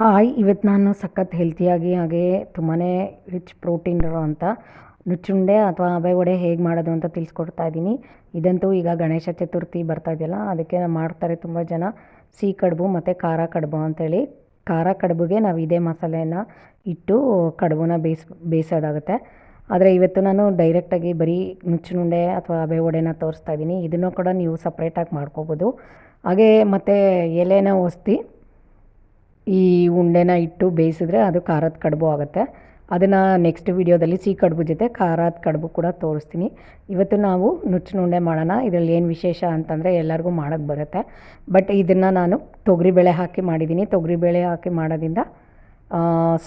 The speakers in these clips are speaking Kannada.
ಹಾಯ್ ಇವತ್ತು ನಾನು ಸಖತ್ ಹೆಲ್ತಿಯಾಗಿ ಹಾಗೆ ತುಂಬಾ ರಿಚ್ ಪ್ರೋಟೀನ್ ಇರೋವಂಥ ನುಚ್ಚುಂಡೆ ಅಥವಾ ಅಬೆ ವಡೆ ಹೇಗೆ ಮಾಡೋದು ಅಂತ ತಿಳಿಸ್ಕೊಡ್ತಾ ಇದ್ದೀನಿ ಇದಂತೂ ಈಗ ಗಣೇಶ ಚತುರ್ಥಿ ಬರ್ತಾ ಇದೆಯಲ್ಲ, ಅದಕ್ಕೆ ಮಾಡ್ತಾರೆ ತುಂಬ ಜನ. ಸಿಹಿ ಕಡುಬು ಮತ್ತು ಖಾರ ಕಡುಬು ಅಂತೇಳಿ. ಖಾರ ಕಡುಬುಗೆ ನಾವು ಇದೇ ಮಸಾಲೆನ ಇಟ್ಟು ಕಡುಬುನ ಬೇಯಿಸ್ ಬೇಯಿಸೋದಾಗುತ್ತೆ ಆದರೆ ಇವತ್ತು ನಾನು ಡೈರೆಕ್ಟಾಗಿ ಬರೀ ನುಚ್ಚುನುಂಡೆ ಅಥವಾ ಅಬೆ ವಡೆನ ತೋರಿಸ್ತಾ ಇದ್ದೀನಿ ಇದನ್ನು ಕೂಡ ನೀವು ಸಪ್ರೇಟಾಗಿ ಮಾಡ್ಕೋಬೋದು. ಹಾಗೆ ಮತ್ತು ಎಲೆನ ಒಸ್ತಿ. ಈ ಉಂಡೆನ ಇಟ್ಟು ಬೇಯಿಸಿದ್ರೆ ಅದು ಖಾರದ ಕಡುಬು ಆಗುತ್ತೆ. ಅದನ್ನು ನೆಕ್ಸ್ಟ್ ವೀಡಿಯೋದಲ್ಲಿ ಸಿಹಿ ಕಡುಬು ಜೊತೆ ಖಾರದ ಕಡುಬು ಕೂಡ ತೋರಿಸ್ತೀನಿ. ಇವತ್ತು ನಾವು ನುಚ್ಚಿನ ಉಂಡೆ ಮಾಡೋಣ. ಇದರಲ್ಲಿ ಏನು ವಿಶೇಷ ಅಂತಂದರೆ ಎಲ್ಲರಿಗೂ ಮಾಡೋಕ್ಕೆ ಬರುತ್ತೆ. ಬಟ್ ಇದನ್ನು ನಾನು ತೊಗರಿಬೇಳೆ ಹಾಕಿ ಮಾಡಿದ್ದೀನಿ ತೊಗರಿಬೇಳೆ ಹಾಕಿ ಮಾಡೋದ್ರಿಂದ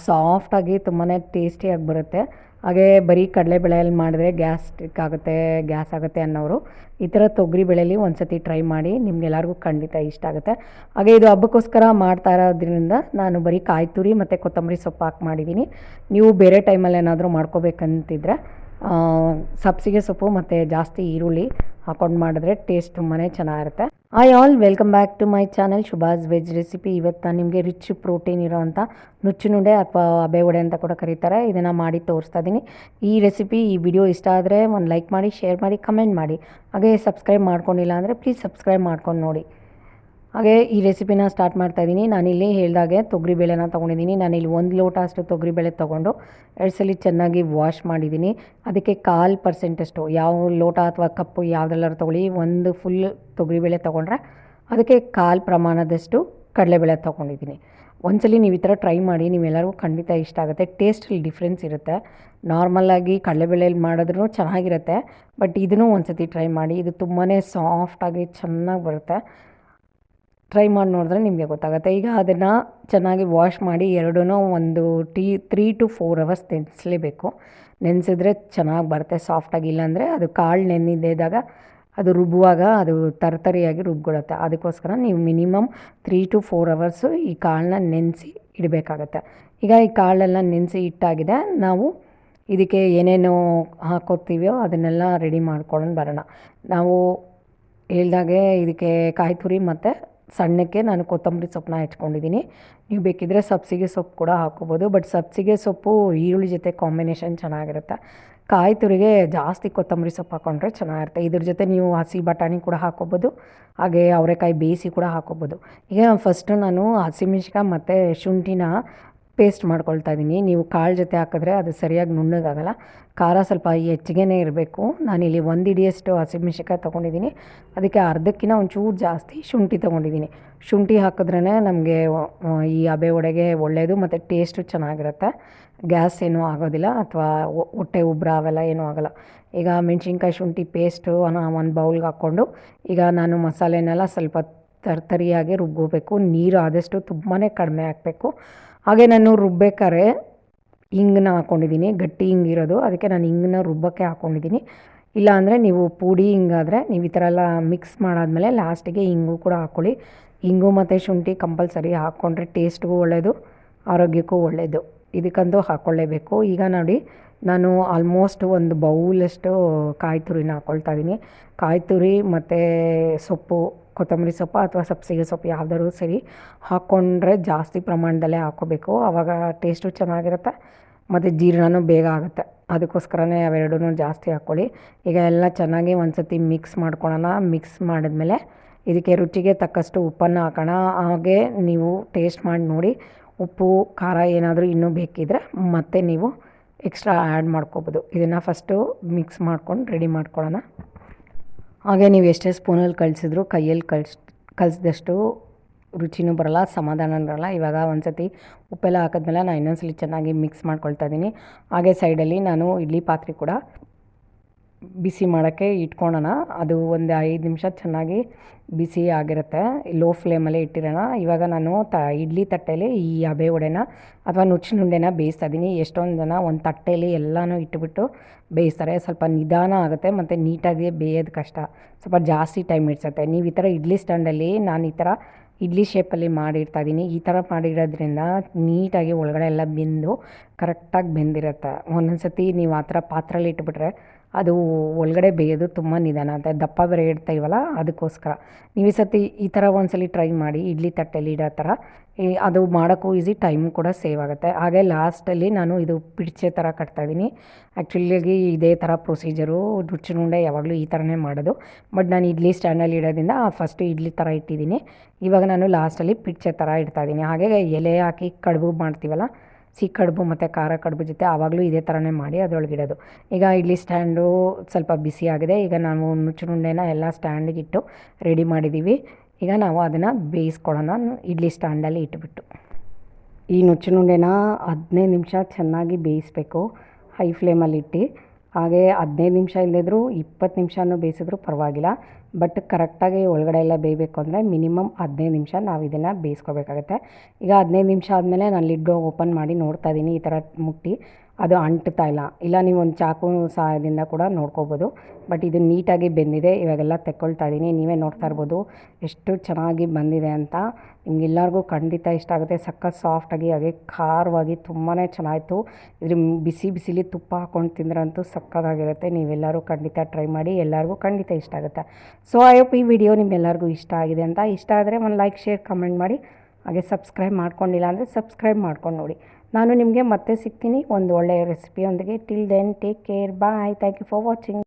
ಸಾಫ್ಟಾಗಿ ತುಂಬಾ ಟೇಸ್ಟಿಯಾಗಿ ಬರುತ್ತೆ. ಹಾಗೆ ಬರೀ ಕಡಲೆಬೇಳೆಯಲ್ಲಿ ಮಾಡಿದ್ರೆ ಗ್ಯಾಸ್ಟ್ರಿಕ್ ಆಗುತ್ತೆ ಗ್ಯಾಸ್ ಆಗುತ್ತೆ ಅನ್ನೋರು ಈ ಥರ ತೊಗರಿ ಬೆಳೆಯಲ್ಲಿ ಒಂದು ಸತಿ ಟ್ರೈ ಮಾಡಿ ನಿಮ್ಗೆಲ್ಲರಿಗೂ ಖಂಡಿತ ಇಷ್ಟ ಆಗುತ್ತೆ. ಹಾಗೆ ಇದು ಹಬ್ಬಕ್ಕೋಸ್ಕರ ಮಾಡ್ತಾ ಇರೋದ್ರಿಂದ ನಾನು ಬರೀ ಕಾಯಿ ತುರಿ ಮತ್ತು ಕೊತ್ತಂಬರಿ ಸೊಪ್ಪು ಹಾಕಿ ಮಾಡಿದ್ದೀನಿ. ನೀವು ಬೇರೆ ಟೈಮಲ್ಲಿ ಏನಾದರೂ ಮಾಡ್ಕೋಬೇಕಂತಿದ್ರೆ ಸಬ್ಸಿಗೆ ಸೊಪ್ಪು ಮತ್ತು ಜಾಸ್ತಿ ಈರುಳ್ಳಿ ಹಾಕೊಂಡು ಮಾಡಿದ್ರೆ ಟೇಸ್ಟ್ ತುಂಬಾ ಚೆನ್ನಾಗಿರುತ್ತೆ. Hi all welcome back to my channel Shubhas veg recipe ಇವತ್ತು ನಿಮಗೆ ರಿಚ್ ಪ್ರೋಟೀನ್ ಇರೋವಂಥ ನುಚ್ಚುನುಡೆ ಅಥವಾ ಅಬೆ ಉಡೆ ಅಂತ ಕೂಡ ಕರೀತಾರೆ. ಇದನ್ನು ಮಾಡಿ ತೋರಿಸ್ತಾ ಇದ್ದೀನಿ ಈ ರೆಸಿಪಿ ಈ ವಿಡಿಯೋ ಇಷ್ಟ ಆದರೆ ಒಂದು ಲೈಕ್ ಮಾಡಿ ಶೇರ್ ಮಾಡಿ ಕಮೆಂಟ್ ಮಾಡಿ. ಹಾಗೆ ಸಬ್ಸ್ಕ್ರೈಬ್ ಮಾಡ್ಕೊಂಡಿಲ್ಲ ಅಂದರೆ ಪ್ಲೀಸ್ ಸಬ್ಸ್ಕ್ರೈಬ್ ಮಾಡ್ಕೊಂಡು ನೋಡಿ. ಹಾಗೆ ಈ ರೆಸಿಪಿನ ಸ್ಟಾರ್ಟ್ ಮಾಡ್ತಾ ಇದ್ದೀನಿ. ನಾನಿಲ್ಲಿ ಹೇಳಿದಾಗೆ ತೊಗರಿಬೇಳೆನ ತೊಗೊಂಡಿದ್ದೀನಿ. ನಾನಿಲ್ಲಿ ಒಂದು ಲೋಟ ಅಷ್ಟು ತೊಗರಿಬೇಳೆ ತೊಗೊಂಡು ಎರಡು ಸಲ ಚೆನ್ನಾಗಿ ವಾಶ್ ಮಾಡಿದ್ದೀನಿ. ಅದಕ್ಕೆ ಕಾಲು ಪರ್ಸೆಂಟಷ್ಟು ಯಾವ ಲೋಟ ಅಥವಾ ಕಪ್ಪು ಯಾವುದೆಲ್ಲರೂ ತೊಗೊಳ್ಳಿ. ಒಂದು ಫುಲ್ ತೊಗರಿಬೇಳೆ ತೊಗೊಂಡ್ರೆ ಅದಕ್ಕೆ ಕಾಲು ಪ್ರಮಾಣದಷ್ಟು ಕಡಲೆಬೇಳೆ ತೊಗೊಂಡಿದ್ದೀನಿ. ಒಂದ್ಸಲಿ ನೀವು ಈ ಥರ ಟ್ರೈ ಮಾಡಿ ನೀವೆಲ್ಲರಿಗೂ ಖಂಡಿತ ಇಷ್ಟ ಆಗುತ್ತೆ. ಟೇಸ್ಟಲ್ಲಿ ಡಿಫ್ರೆನ್ಸ್ ಇರುತ್ತೆ. ನಾರ್ಮಲಾಗಿ ಕಡಲೆಬೇಳೆಯಲ್ಲಿ ಮಾಡಿದ್ರೂ ಚೆನ್ನಾಗಿರುತ್ತೆ. ಬಟ್ ಇದನ್ನು ಒಂದು ಸತಿ ಟ್ರೈ ಮಾಡಿ. ಇದು ತುಂಬಾ ಸಾಫ್ಟಾಗಿ ಚೆನ್ನಾಗಿ ಬರುತ್ತೆ. ಟ್ರೈ ಮಾಡಿ ನೋಡಿದ್ರೆ ನಿಮಗೆ ಗೊತ್ತಾಗುತ್ತೆ. ಈಗ ಅದನ್ನು ಚೆನ್ನಾಗಿ ವಾಶ್ ಮಾಡಿ ಎರಡೂ ಒಂದು ಟೀ ತ್ರೀ ಟು ಫೋರ್ ಅವರ್ಸ್ ನೆನೆಸಲೇಬೇಕು. ನೆನೆಸಿದ್ರೆ ಚೆನ್ನಾಗಿ ಬರುತ್ತೆ ಸಾಫ್ಟಾಗಿ ಇಲ್ಲಾಂದರೆ ಅದು ಕಾಳು ನೆನೆದಿದ್ದಾಗ ಅದು ರುಬ್ಬುವಾಗ ಅದು ತರತರಿಯಾಗಿ ರುಬ್ಬಿಡುತ್ತೆ ಅದಕ್ಕೋಸ್ಕರ ನೀವು minimum three to four hours ಈ ಕಾಳನ್ನ ನೆನೆಸಿ ಇಡಬೇಕಾಗತ್ತೆ. ಈಗ ಈ ಕಾಳೆಲ್ಲ ನೆನೆಸಿ ಇಟ್ಟಾಗಿದೆ. ನಾವು ಇದಕ್ಕೆ ಏನೇನು ಹಾಕೋತೀವೋ ಅದನ್ನೆಲ್ಲ ರೆಡಿ ಮಾಡ್ಕೊಂಡು ಬರೋಣ. ನಾವು ಹೇಳ್ದಾಗೆ ಇದಕ್ಕೆ ಕಾಯಿ ತುರಿ ಮತ್ತು ಸಣ್ಣಕ್ಕೆ ನಾನು ಕೊತ್ತಂಬರಿ ಸೊಪ್ಪನ್ನ ಹೆಚ್ಕೊಂಡಿದ್ದೀನಿ. ನೀವು ಬೇಕಿದ್ದರೆ ಸಬ್ಸಿಗೆ ಸೊಪ್ಪು ಕೂಡ ಹಾಕೋಬೋದು ಬಟ್ ಸಬ್ಸಿಗೆ ಸೊಪ್ಪು ಈರುಳ್ಳಿ ಜೊತೆ ಕಾಂಬಿನೇಷನ್ ಚೆನ್ನಾಗಿರುತ್ತೆ. ಕಾಯಿ ತುರಿಗೆ ಜಾಸ್ತಿ ಕೊತ್ತಂಬರಿ ಸೊಪ್ಪು ಹಾಕ್ಕೊಂಡ್ರೆ ಚೆನ್ನಾಗಿರುತ್ತೆ. ಇದ್ರ ಜೊತೆ ನೀವು ಹಸಿ ಬಟಾಣಿ ಕೂಡ ಹಾಕೋಬೋದು ಹಾಗೆ ಅವರೆಕಾಯಿ ಬೇಯಿಸಿ ಕೂಡ ಹಾಕೋಬೋದು ಈಗ ಫಸ್ಟು ನಾನು ಹಸಿಮೆಣ್ಸಿಕಾಯಿ ಮತ್ತು ಶುಂಠಿನ ಪೇಸ್ಟ್ ಮಾಡ್ಕೊಳ್ತಾ ಇದ್ದೀನಿ ನೀವು ಕಾಳು ಜೊತೆ ಹಾಕಿದ್ರೆ ಅದು ಸರಿಯಾಗಿ ನುಣ್ಣಗಾಗಲ್ಲ. ಖಾರ ಸ್ವಲ್ಪ ಹೆಚ್ಚಿಗೆನೇ ಇರಬೇಕು. ನಾನಿಲ್ಲಿ ಒಂದು ಇಡಿಯಷ್ಟು ಹಸಿಮೆಣ್ಸಿಕಾಯಿ ತೊಗೊಂಡಿದ್ದೀನಿ ಅದಕ್ಕೆ ಅರ್ಧಕ್ಕಿಂತ ಒಂಚೂರು ಜಾಸ್ತಿ ಶುಂಠಿ ತೊಗೊಂಡಿದ್ದೀನಿ ಶುಂಠಿ ಹಾಕಿದ್ರೇ ನಮಗೆ ಈ ಅಬೆ ಒಡೆಗೆ ಒಳ್ಳೆಯದು ಮತ್ತು ಟೇಸ್ಟು ಚೆನ್ನಾಗಿರುತ್ತೆ. ಗ್ಯಾಸ್ ಏನೂ ಆಗೋದಿಲ್ಲ ಅಥವಾ ಹೊಟ್ಟೆ ಉಬ್ಬರ ಅವೆಲ್ಲ ಏನೂ ಆಗೋಲ್ಲ. ಈಗ ಮೆಣಸಿನ್ಕಾಯಿ ಶುಂಠಿ ಪೇಸ್ಟು ಒಂದು ಬೌಲ್ಗೆ ಹಾಕ್ಕೊಂಡು ಈಗ ನಾನು ಮಸಾಲೆನೆಲ್ಲ ಸ್ವಲ್ಪ ತರ್ತರಿಯಾಗಿ ರುಬ್ಬೋಬೇಕು ನೀರು ಆದಷ್ಟು ತುಂಬಾ ಕಡಿಮೆ ಹಾಕಬೇಕು. ಹಾಗೆ ನಾನು ರುಬ್ಬೇಕಾದ್ರೆ ಹಿಂಗನ್ನ ಹಾಕ್ಕೊಂಡಿದ್ದೀನಿ ಗಟ್ಟಿ ಹಿಂಗಿರೋದು ಅದಕ್ಕೆ ನಾನು ಹಿಂಗನ್ನ ರುಬ್ಬಕ್ಕೆ ಹಾಕ್ಕೊಂಡಿದ್ದೀನಿ ಇಲ್ಲ ಅಂದರೆ ನೀವು ಪುಡಿ ಹಿಂಗಾದರೆ ನೀವು ಈ ಥರ ಎಲ್ಲ ಮಿಕ್ಸ್ ಮಾಡಾದಮೇಲೆ ಲಾಸ್ಟಿಗೆ ಹಿಂಗು ಕೂಡ ಹಾಕ್ಕೊಳ್ಳಿ. ಹಿಂಗು ಮತ್ತು ಶುಂಠಿ ಕಂಪಲ್ಸರಿ ಹಾಕ್ಕೊಂಡ್ರೆ ಟೇಸ್ಟ್ಗೂ ಒಳ್ಳೆಯದು ಆರೋಗ್ಯಕ್ಕೂ ಒಳ್ಳೆಯದು ಇದಕ್ಕಂತೂ ಹಾಕ್ಕೊಳ್ಳೇಬೇಕು. ಈಗ ನೋಡಿ, ನಾನು ಆಲ್ಮೋಸ್ಟ್ ಒಂದು ಬೌಲಷ್ಟು ಕಾಯಿ ತುರಿನ ಹಾಕ್ಕೊಳ್ತಾ ಇದ್ದೀನಿ. ಕಾಯಿ ತುರಿ ಮತ್ತು ಸೊಪ್ಪು ಕೊತ್ತಂಬರಿ ಸೊಪ್ಪು ಅಥವಾ ಸಬ್ಸಿಗೆ ಸೊಪ್ಪು ಯಾವ್ದಾದ್ರು ಸರಿ ಹಾಕ್ಕೊಂಡ್ರೆ ಜಾಸ್ತಿ ಪ್ರಮಾಣದಲ್ಲೇ ಹಾಕ್ಕೋಬೇಕು. ಆವಾಗ ಟೇಸ್ಟು ಚೆನ್ನಾಗಿರುತ್ತೆ, ಮತ್ತು ಜೀರ್ಣನೂ ಬೇಗ ಆಗುತ್ತೆ. ಅದಕ್ಕೋಸ್ಕರನೇ ಅವೆರಡೂ ಜಾಸ್ತಿ ಹಾಕ್ಕೊಳ್ಳಿ. ಈಗ ಎಲ್ಲ ಚೆನ್ನಾಗಿ ಒಂದು ಸತಿ ಮಿಕ್ಸ್ ಮಾಡ್ಕೊಳ್ಳೋಣ ಮಿಕ್ಸ್ ಮಾಡಿದ್ಮೇಲೆ ಇದಕ್ಕೆ ರುಚಿಗೆ ತಕ್ಕಷ್ಟು ಉಪ್ಪನ್ನು ಹಾಕೋಣ. ಹಾಗೆ ನೀವು ಟೇಸ್ಟ್ ಮಾಡಿ ನೋಡಿ, ಉಪ್ಪು, ಖಾರ ಏನಾದರೂ ಇನ್ನೂ ಬೇಕಿದ್ದರೆ ಮತ್ತೆ ನೀವು ಎಕ್ಸ್ಟ್ರಾ ಆ್ಯಡ್ ಮಾಡ್ಕೋಬೋದು. ಇದನ್ನು ಫಸ್ಟು ಮಿಕ್ಸ್ ಮಾಡ್ಕೊಂಡು ರೆಡಿ ಮಾಡ್ಕೊಳ್ಳೋಣ. ಹಾಗೆ ನೀವು ಎಷ್ಟೇ ಸ್ಪೂನಲ್ಲಿ ಕಳಿಸಿದ್ರು ಕೈಯಲ್ಲಿ ಕಳ್ಸಿ ಕಲಿಸಿದಷ್ಟು ರುಚಿನೂ ಬರಲ್ಲ ಸಮಾಧಾನ ಬರಲ್ಲ. ಇವಾಗ ಒಂದು ಸತಿ ಉಪ್ಪೆಲ್ಲ ಹಾಕಿದ್ಮೇಲೆ ನಾನು ಇನ್ನೊಂದ್ಸಲಿ ಚೆನ್ನಾಗಿ ಮಿಕ್ಸ್ ಮಾಡ್ಕೊಳ್ತಾ ಇದ್ದೀನಿ. ಹಾಗೆ ಸೈಡಲ್ಲಿ ನಾನು ಇಡ್ಲಿ ಪಾತ್ರೆ ಕೂಡ ಬಿಸಿ ಮಾಡೋಕ್ಕೆ ಇಟ್ಕೊಳ್ಳೋಣ ಅದು ಒಂದು ಐದು ನಿಮಿಷ ಚೆನ್ನಾಗಿ ಬಿಸಿ ಆಗಿರುತ್ತೆ. ಲೋ ಫ್ಲೇಮಲ್ಲೇ ಇಟ್ಟಿರೋಣ. ಇವಾಗ ನಾನು ತ, ಇಡ್ಲಿ ತಟ್ಟೆಯಲ್ಲಿ ಈ ಹಬೆ ವಡೆನ ಅಥವಾ ನುಚ್ಚಿನುಂಡೆನ ಬೇಯಿಸ್ತಾ ಇದ್ದೀನಿ ಎಷ್ಟೊಂದು ಜನ ಒಂದು ತಟ್ಟೆಯಲ್ಲಿ ಎಲ್ಲನೂ ಇಟ್ಬಿಟ್ಟು ಬೇಯಿಸ್ತಾರೆ. ಸ್ವಲ್ಪ ನಿಧಾನ ಆಗುತ್ತೆ ಮತ್ತು ನೀಟಾಗಿ ಬೇಯೋದು ಕಷ್ಟ. ಸ್ವಲ್ಪ ಜಾಸ್ತಿ ಟೈಮ್ ಇಡ್ಸುತ್ತೆ ನೀವು ಈ ಥರ ಇಡ್ಲಿ ಸ್ಟ್ಯಾಂಡಲ್ಲಿ ನಾನು ಈ ಥರ ಇಡ್ಲಿ ಶೇಪಲ್ಲಿ ಮಾಡಿರ್ತಾ ಇದ್ದೀನಿ ಈ ಥರ ಮಾಡಿರೋದ್ರಿಂದ ನೀಟಾಗಿ ಒಳಗಡೆ ಎಲ್ಲ ಬೆಂದು ಕರೆಕ್ಟಾಗಿ ಬೆಂದಿರುತ್ತೆ. ಒಂದೊಂದು ಸತಿ ನೀವು ಆ ಥರ ಪಾತ್ರೆಯಲ್ಲಿ ಇಟ್ಬಿಟ್ರೆ ಅದು ಒಳಗಡೆ ಬೇಯೋದು ತುಂಬ ನಿಧಾನ ಅಂತ ದಪ್ಪ ಬೇರೆ ಇಡ್ತಾಯಿವಲ್ಲ ಅದಕ್ಕೋಸ್ಕರ. ನೀವು ಈ ಸತಿ ಈ ಥರ ಒಂದ್ಸಲಿ ಟ್ರೈ ಮಾಡಿ, ಇಡ್ಲಿ ತಟ್ಟೆಲಿ ಇಡೋ ಥರ. ಅದು ಮಾಡೋಕ್ಕೂ ಈಸಿ, ಟೈಮ್ ಕೂಡ ಸೇವ್ ಆಗುತ್ತೆ. ಹಾಗೆ ಲಾಸ್ಟಲ್ಲಿ ನಾನು ಇದು ಪಿಡ್ಚೆ ಥರ ಕಟ್ತಾಯಿದ್ದೀನಿ ಆ್ಯಕ್ಚುಲಿಯಾಗಿ ಇದೇ ಥರ ಪ್ರೊಸೀಜರು ರುಚಿನುಂಡೆ ಯಾವಾಗಲೂ ಈ ಥರನೇ ಮಾಡೋದು. ಬಟ್ ನಾನು ಇಡ್ಲಿ ಸ್ಟ್ಯಾಂಡಲ್ಲಿ ಇಡೋದ್ರಿಂದ ಫಸ್ಟು ಇಡ್ಲಿ ಥರ ಇಟ್ಟಿದ್ದೀನಿ. ಇವಾಗ ನಾನು ಲಾಸ್ಟಲ್ಲಿ ಪಿಡ್ಚೆ ಥರ ಇಡ್ತಾಯಿದ್ದೀನಿ ಹಾಗೆ ಎಲೆ ಹಾಕಿ ಕಡುಬು ಮಾಡ್ತೀವಲ್ಲ ಸಿಹಿ ಕಡುಬು ಮತ್ತು ಖಾರ ಕಡುಬು ಜೊತೆ ಆವಾಗಲೂ ಇದೇ ಥರನೇ ಮಾಡಿ ಅದರೊಳಗೆ ಇಡೋದು ಈಗ ಇಡ್ಲಿ ಸ್ಟ್ಯಾಂಡು ಸ್ವಲ್ಪ ಬಿಸಿ ಆಗಿದೆ. ಈಗ ನಾವು ನುಚ್ಚುನುಂಡೆನ ಎಲ್ಲ ಸ್ಟ್ಯಾಂಡಿಗೆ ಇಟ್ಟು ರೆಡಿ ಮಾಡಿದ್ದೀವಿ ಈಗ ನಾವು ಅದನ್ನು ಬೇಯಿಸ್ಕೊಳ್ಳೋಣ ಇಡ್ಲಿ ಸ್ಟ್ಯಾಂಡಲ್ಲಿ ಇಟ್ಬಿಟ್ಟು. ಈ ನುಚ್ಚುನುಂಡೆನ ಹದಿನೈದು ನಿಮಿಷ ಚೆನ್ನಾಗಿ ಬೇಯಿಸಬೇಕು. ಹೈ ಫ್ಲೇಮಲ್ಲಿ ಇಟ್ಟು. ಹಾಗೆ ಹದಿನೈದು ನಿಮಿಷ ಇಲ್ಲದಿದ್ರೂ ಇಪ್ಪತ್ತು ನಿಮಿಷನೂ ಬೇಯಿಸಿದ್ರೂ ಪರವಾಗಿಲ್ಲ. ಬಟ್ ಕರೆಕ್ಟಾಗಿ ಒಳಗಡೆ ಎಲ್ಲ ಬೇಯಬೇಕು ಅಂದರೆ ಮಿನಿಮಮ್ ಹದಿನೈದು ನಿಮಿಷ ನಾವು ಇದನ್ನು ಬೇಯಿಸ್ಕೋಬೇಕಾಗತ್ತೆ. ಈಗ ಹದಿನೈದು ನಿಮಿಷ ಆದಮೇಲೆ ನಾನು ಲಿಡ್ಡು ಓಪನ್ ಮಾಡಿ ನೋಡ್ತಾ ಇದ್ದೀನಿ, ಈ ಥರ ಮುಟ್ಟಿ. ಅದು ಅಂಟ್ತಾ ಇಲ್ಲ. ಇಲ್ಲ, ನೀವು ಒಂದು ಚಾಕು ಸಹಾಯದಿಂದ ಕೂಡ ನೋಡ್ಕೋಬೋದು. ಬಟ್ ಇದು ನೀಟಾಗಿ ಬೆಂದಿದೆ, ಇವಾಗೆಲ್ಲ ತೆಕ್ಕೊಳ್ತಾ ಇದ್ದೀನಿ. ನೀವೇ ನೋಡ್ತಾ ಇರ್ಬೋದು ಎಷ್ಟು ಚೆನ್ನಾಗಿ ಬಂದಿದೆ ಅಂತ. ನಿಮ್ಗೆಲ್ಲರಿಗೂ ಖಂಡಿತ ಇಷ್ಟ ಆಗುತ್ತೆ. ಸಖತ್ ಸಾಫ್ಟಾಗಿ, ಹಾಗೆ ಖಾರವಾಗಿ ತುಂಬಾ ಚೆನ್ನಾಗಿತ್ತು. ಇದ್ರ ಬಿಸಿ ಬಿಸಿಲಿ ತುಪ್ಪ ಹಾಕ್ಕೊಂಡು ತಿಂದ್ರಂತೂ ಸಕ್ಕತ್ತಾಗಿರುತ್ತೆ ನೀವೆಲ್ಲರೂ ಖಂಡಿತ ಟ್ರೈ ಮಾಡಿ, ಎಲ್ಲರಿಗೂ ಖಂಡಿತ ಇಷ್ಟ ಆಗುತ್ತೆ. ಸೊ ಐ ಹೋಪ್ ಈ ವಿಡಿಯೋ ನಿಮ್ಮೆಲ್ಲರಿಗೂ ಇಷ್ಟ ಆಗಿದೆ ಅಂತ. ಇಷ್ಟ ಆದರೆ ಒಂದು ಲೈಕ್ ಶೇರ್ ಕಮೆಂಟ್ ಮಾಡಿ. ಹಾಗೆ ಸಬ್ಸ್ಕ್ರೈಬ್ ಮಾಡ್ಕೊಂಡಿಲ್ಲ ಅಂದರೆ ಸಬ್ಸ್ಕ್ರೈಬ್ ಮಾಡ್ಕೊಂಡು ನೋಡಿ. ನಾನು ನಿಮಗೆ ಮತ್ತೆ ಸಿಗ್ತೀನಿ ಒಂದು ಒಳ್ಳೆಯ ರೆಸಿಪಿಯೊಂದಿಗೆ till then take care bye thank you for watching